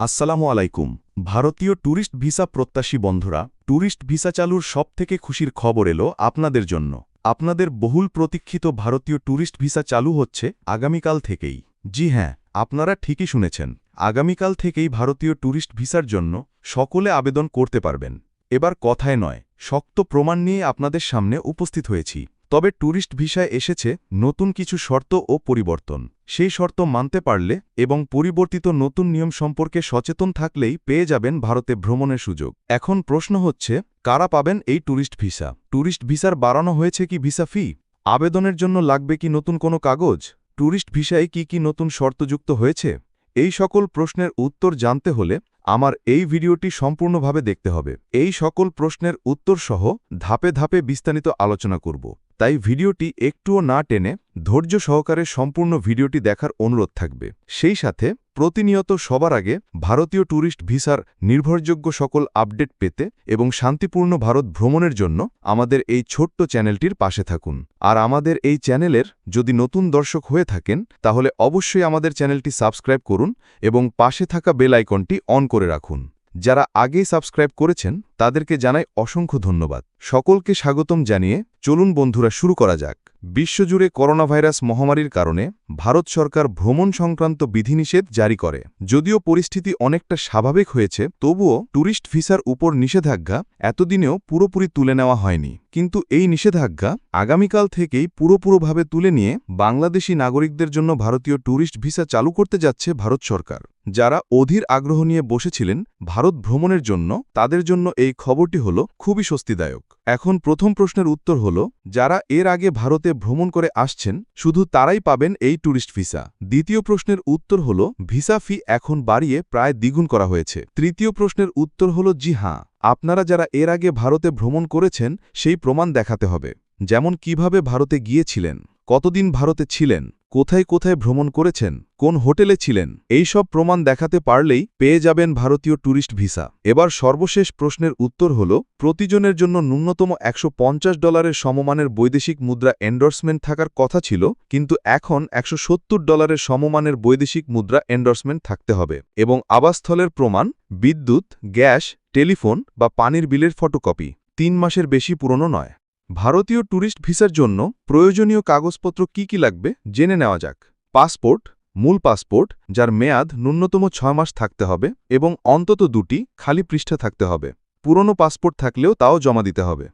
আসসালামু আলাইকুম। ভারতীয় ট্যুরিস্ট ভিসা প্রত্যাশী বন্ধুরা, ট্যুরিস্ট ভিসা চালুর সব থেকে খুশির খবর এলো আপনাদের জন্য। আপনাদের বহুল প্রতীক্ষিত ভারতীয় ট্যুরিস্ট ভিসা চালু হচ্ছে আগামীকাল থেকেই। জি হ্যাঁ আপনারা ঠিকই শুনেছেন। আগামীকাল থেকেই ভারতীয় ট্যুরিস্ট ভিসার জন্য সকলে আবেদন করতে পারবেন। এবার কথায় নয়, শক্ত প্রমাণ নিয়ে আপনাদের সামনে উপস্থিত হয়েছি। তবে ট্যুরিস্ট ভিসায় এসেছে নতুন কিছু শর্ত ও পরিবর্তন। সেই শর্ত মানতে পারলে এবং পরিবর্তিত নতুন নিয়ম সম্পর্কে সচেতন থাকলেই পেয়ে যাবেন ভারতে ভ্রমণের সুযোগ। এখন প্রশ্ন হচ্ছে, কারা পাবেন এই ট্যুরিস্ট ভিসা? ট্যুরিস্ট ভিসার বাড়ানো হয়েছে কি ভিসা ফি? আবেদনের জন্য লাগবে কি নতুন কোনো কাগজ? ট্যুরিস্ট ভিসায় কি কি নতুন শর্তযুক্ত হয়েছে? এই সকল প্রশ্নের উত্তর জানতে হলে আমার এই ভিডিওটি সম্পূর্ণভাবে দেখতে হবে। এই সকল প্রশ্নের উত্তর সহ ধাপে ধাপে বিস্তারিত আলোচনা করব। তাই ভিডিওটি একটুও না টেনে ধৈর্য সহকারে সম্পূর্ণ ভিডিওটি দেখার অনুরোধ থাকবে। সেই সাথে প্রতিনিয়ত সবার আগে ভারতীয় ট্যুরিস্ট ভিসার নির্ভরযোগ্য সকল আপডেট পেতে এবং শান্তিপূর্ণ ভারত ভ্রমণের জন্য আমাদের এই ছোট্ট চ্যানেলটির পাশে থাকুন। আর আমাদের এই চ্যানেলের যদি নতুন দর্শক হয়ে থাকেন, তাহলে অবশ্যই আমাদের চ্যানেলটি সাবস্ক্রাইব করুন এবং পাশে থাকা বেল আইকনটি অন করে রাখুন। যারা আগেই সাবস্ক্রাইব করেছেন, তাদেরকে জানাই অসংখ্য ধন্যবাদ। সকলকে স্বাগতম জানিয়ে চলুন বন্ধুরা শুরু করা যাক। বিশ্বজুড়ে করোনা ভাইরাস মহামারীর কারণে ভারত সরকার ভ্রমণ সংক্রান্ত বিধিনিষেধ জারি করে। যদিও পরিস্থিতি অনেকটা স্বাভাবিক হয়েছে, তবুও ট্যুরিস্ট ভিসার উপর নিষেধাজ্ঞা এতদিনেও পুরোপুরি তুলে নেওয়া হয়নি। কিন্তু এই নিষেধাজ্ঞা আগামীকাল থেকেই পুরোপুরোভাবে তুলে নিয়ে বাংলাদেশি নাগরিকদের জন্য ভারতীয় ট্যুরিস্ট ভিসা চালু করতে যাচ্ছে ভারত সরকার। যারা অধীর আগ্রহ নিয়ে বসেছিলেন ভারত ভ্রমণের জন্য, তাদের জন্য এই খবরটি হল খুবই স্বস্তিদায়ক। এখন প্রথম প্রশ্নের উত্তর হল, যারা এর আগে ভারতে ভ্রমণ করে আসছেন, শুধু তারাই পাবেন এই ট্যুরিস্ট ভিসা। দ্বিতীয় প্রশ্নের উত্তর হল, ভিসা ফি এখন বাড়িয়ে প্রায় দ্বিগুণ করা হয়েছে। তৃতীয় প্রশ্নের উত্তর হল, জি হ্যাঁ আপনারা যারা এর আগে ভারতে ভ্রমণ করেছেন, সেই প্রমাণ দেখাতে হবে। যেমন কীভাবে ভারতে গিয়েছিলেন। কতদিন ভারতে ছিলেন, কোথায় কোথায় ভ্রমণ করেছেন, কোন হোটেলে ছিলেন এই সব প্রমাণ দেখাতে পারলেই পেয়ে যাবেন ভারতীয় ট্যুরিস্ট ভিসা। এবার সর্বশেষ প্রশ্নের উত্তর হল, প্রতিজনের জন্য ন্যূনতম একশো পঞ্চাশ ডলারের সমমানের বৈদেশিক মুদ্রা এন্ডোর্সমেন্ট থাকার কথা ছিল, কিন্তু এখন একশো সত্তর ডলারের সমমানের বৈদেশিক মুদ্রা এন্ডোর্সমেন্ট থাকতে হবে। এবং আবাসস্থলের প্রমাণ, বিদ্যুৎ, গ্যাস, টেলিফোন বা পানির বিলের ফটোকপি। তিন মাসের বেশি পুরনো নয়। ভারতীয় ট্যুরিস্ট ভিসার জন্য প্রয়োজনীয় কাগজপত্র কি কি লাগবে জেনে নেওয়া যাক। পাসপোর্ট, মূল পাসপোর্ট, যার মেয়াদ ন্যূনতম ছয় মাস থাকতে হবে এবং অন্তত দুটি খালি পৃষ্ঠা থাকতে হবে। পুরনো পাসপোর্ট থাকলেও তাও জমা দিতে হবে।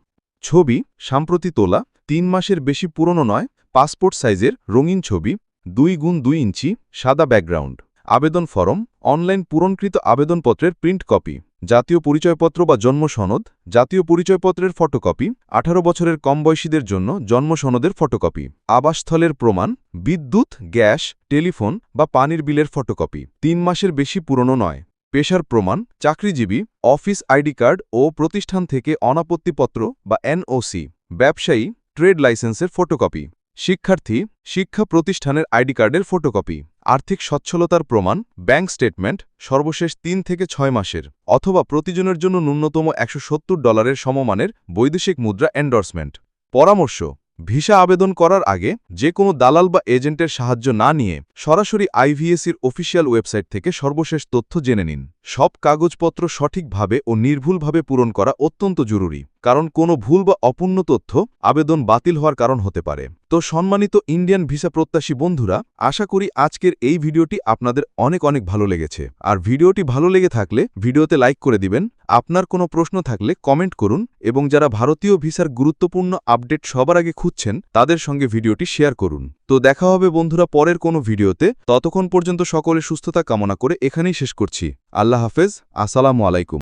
ছবি, সাম্প্রতি তোলা, তিন মাসের বেশি পুরনো নয়, পাসপোর্ট সাইজের রঙিন ছবি, দুই গুণ দুই ইঞ্চি, সাদা ব্যাকগ্রাউন্ড। আবেদন ফরম, অনলাইন পূরণকৃত আবেদনপত্রের প্রিন্ট কপি। জাতীয় পরিচয়পত্র বা জন্ম সনদ, জাতীয় পরিচয়পত্রের ফটোকপি, আঠারো বছরের কম বয়সীদের জন্য জন্ম সনদের ফটোকপি, আবাসস্থলের প্রমাণ, বিদ্যুৎ, গ্যাস, টেলিফোন বা পানির বিলের ফটোকপি, তিন মাসের বেশি পুরনো নয়। পেশার প্রমাণ, চাকরিজীবী, অফিস আইডি কার্ড ও প্রতিষ্ঠান থেকে অনাপত্তিপত্র বা এনওসি, ব্যবসায়ী, ট্রেড লাইসেন্সের ফটোকপি। শিক্ষার্থী, শিক্ষা প্রতিষ্ঠানের আইডি কার্ডের ফটোকপি, আর্থিক সচ্ছলতার প্রমাণ, ব্যাংক স্টেটমেন্ট, সর্বশেষ তিন থেকে ছয় মাসের, অথবা প্রতিজনের জন্য ন্যূনতম একশো সত্তর ডলারের সমমানের বৈদেশিক মুদ্রা এন্ডোর্সমেন্ট পরামর্শ, ভিসা আবেদন করার আগে যে কোনো দালাল বা এজেন্টের সাহায্য না নিয়ে সরাসরি আইভিএসির অফিসিয়াল ওয়েবসাইট থেকে সর্বশেষ তথ্য জেনে নিন। সব কাগজপত্র সঠিকভাবে ও নির্ভুলভাবে পূরণ করা অত্যন্ত জরুরি। কারণ কোনো ভুল বা অপূর্ণ তথ্য আবেদন বাতিল হওয়ার কারণ হতে পারে। তো সম্মানিত ইন্ডিয়ান ভিসা প্রত্যাশী বন্ধুরা, আশা করি আজকের এই ভিডিওটি আপনাদের অনেক অনেক ভালো লেগেছে। আর ভিডিওটি ভালো লেগে থাকলে ভিডিওতে লাইক করে দিবেন। আপনার কোনো প্রশ্ন থাকলে কমেন্ট করুন এবং যারা ভারতীয় ভিসার গুরুত্বপূর্ণ আপডেট সবার আগে খুঁজছেন, তাদের সঙ্গে ভিডিওটি শেয়ার করুন। তো দেখা হবে বন্ধুরা পরের কোনো ভিডিওতে। ততক্ষণ পর্যন্ত সকলে সুস্থতা কামনা করে এখানেই শেষ করছি। আল্লাহ হাফেজ, আসসালামু আলাইকুম।